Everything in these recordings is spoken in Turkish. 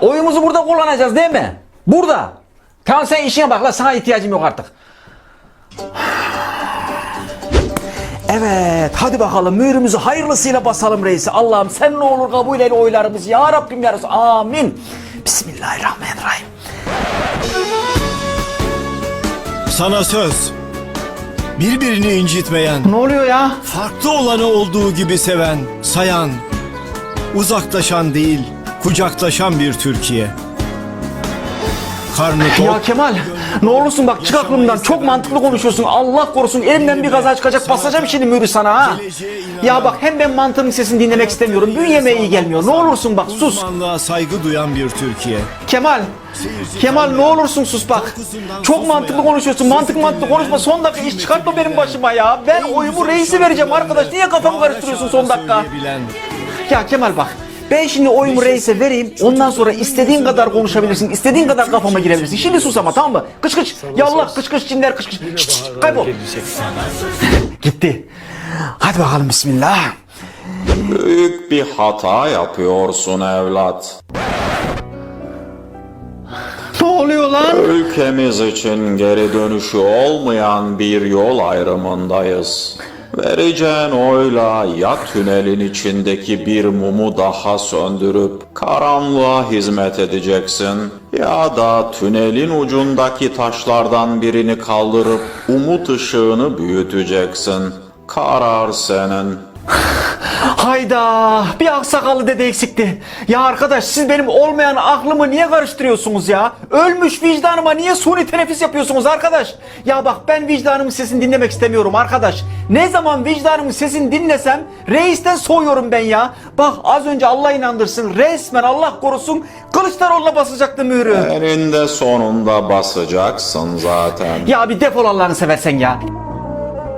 Oyumuzu burada kullanacağız değil mi? Burada. Tamam sen işine bak la sana ihtiyacım yok artık. Evet hadi bakalım mührümüzü hayırlısıyla basalım reisi. Allah'ım sen ne olur kabul eyle oylarımızı ya Rabbim ya Resul. Amin. Bismillahirrahmanirrahim. Sana söz. Birbirini incitmeyen, Ne oluyor ya? farklı olanı olduğu gibi seven, sayan, uzaklaşan değil, kucaklaşan bir Türkiye. Karnı tok, Ya Kemal ne olursun bak çık aklımdan. çok mantıklı konuşuyorsun. Allah korusun elimden bir kaza çıkacak basacağım şimdi mührü sana ha. Ya bak hem ben mantığımın sesini dinlemek istemiyorum bünyeme iyi gelmiyor. Ne olursun bak sus. uzmanlığa saygı duyan bir Türkiye. Kemal Kemal ne olursun sus bak. Çok mantıklı konuşuyorsun mantık mantıklı konuşma. Son dakika iş çıkartma benim başıma ya. Ben oyumu reisi vereceğim arkadaş. Niye kafamı karıştırıyorsun son dakika? Ya Kemal bak ben şimdi oyumu reise vereyim ondan sonra istediğin kadar konuşabilirsin istediğin kadar kafama girebilirsin. Şimdi sus ama tamam mı? kış kış yallah kış kış cinler kış kış Şşt, şşt, kaybol. Gitti. Hadi bakalım bismillah. Büyük bir hata yapıyorsun evlat. Ne oluyor lan? Ülkemiz için geri dönüşü olmayan bir yol ayrımındayız. Vereceğin oyla ya tünelin içindeki bir mumu daha söndürüp karanlığa hizmet edeceksin ya da tünelin ucundaki taşlardan birini kaldırıp umut ışığını büyüteceksin. Karar senin. Hayda bir aksakallı dede eksikti. Ya arkadaş siz benim olmayan aklımı niye karıştırıyorsunuz ya? Ölmüş vicdanıma niye suni teneffüs yapıyorsunuz arkadaş? Ya bak ben vicdanımın sesini dinlemek istemiyorum arkadaş. Ne zaman vicdanımın sesini dinlesem reisten soğuyorum ben ya. Bak az önce Allah inandırsın resmen Allah korusun Kılıçdaroğlu'na basacaktı mührü. Eninde sonunda basacaksın zaten. Ya bir defol Allah'ını seversen ya.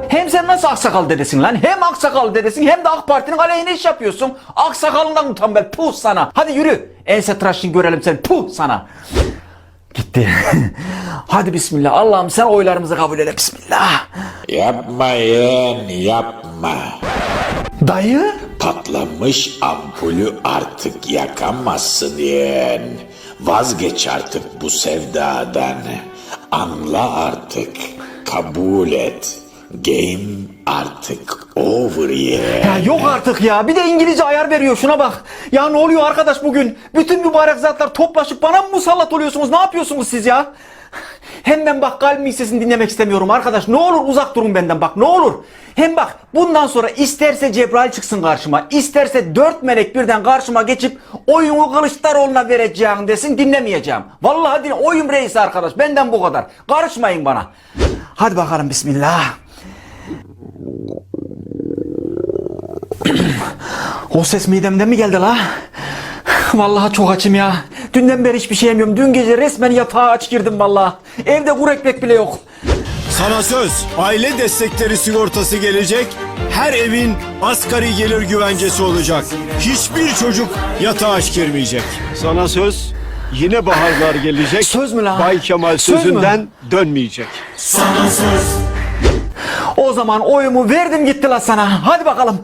Hem sen nasıl aksakal dedesin lan? Hem aksakal dedesin hem de AK Parti'nin aleyhine iş yapıyorsun. Aksakalından utan be puh sana. Hadi yürü. Ense tıraşını görelim seni puh sana. Gitti. Hadi bismillah. Allah'ım sen oylarımızı kabul eyle bismillah. Yapmayın yapma. Dayı? Patlamış ampulü artık yakamazsın yeğen. Vazgeç artık bu sevdadan. Anla artık. Kabul et. Game artık over yeğen. Ya yok artık ya. Bir de İngilizce ayar veriyor şuna bak. Ya ne oluyor arkadaş bugün? Bütün mübarek zatlar toplaşıp bana mı musallat oluyorsunuz? Ne yapıyorsunuz siz ya? Hem ben bak kalbimin sesini dinlemek istemiyorum arkadaş. Ne olur uzak durun benden bak ne olur. Hem bak bundan sonra isterse Cebrail çıksın karşıma. isterse dört melek birden karşıma geçip oyunu Kılıçdaroğlu'na vereceğim desin dinlemeyeceğim. Vallahi din oyun reisi arkadaş benden bu kadar. Karışmayın bana. Hadi bakalım bismillah. O ses midemden mi geldi la? Vallahi çok açım ya. Dünden beri hiçbir şey yemiyorum. Dün gece resmen yatağa aç girdim vallahi. Evde kuru ekmek bile yok. Sana söz, aile destekleri sigortası gelecek, her evin asgari gelir güvencesi olacak. Hiçbir çocuk yatağa aç girmeyecek. Sana söz yine baharlar gelecek. Söz mü lan? Bay Kemal Söz mü? sözünden dönmeyecek. O zaman oyumu verdim gitti la sana. Hadi bakalım.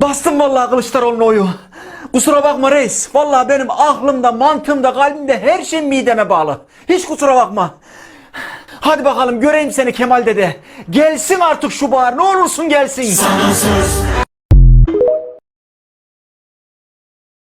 Bastım vallahi Kılıçdaroğlu'na oyu. Kusura bakma reis. Vallahi benim aklımda, mantığımda, kalbimde her şey mideme bağlı. Hiç kusura bakma. Hadi bakalım göreyim seni Kemal dede. Gelsin artık şu bahar ne olursun gelsin. Sana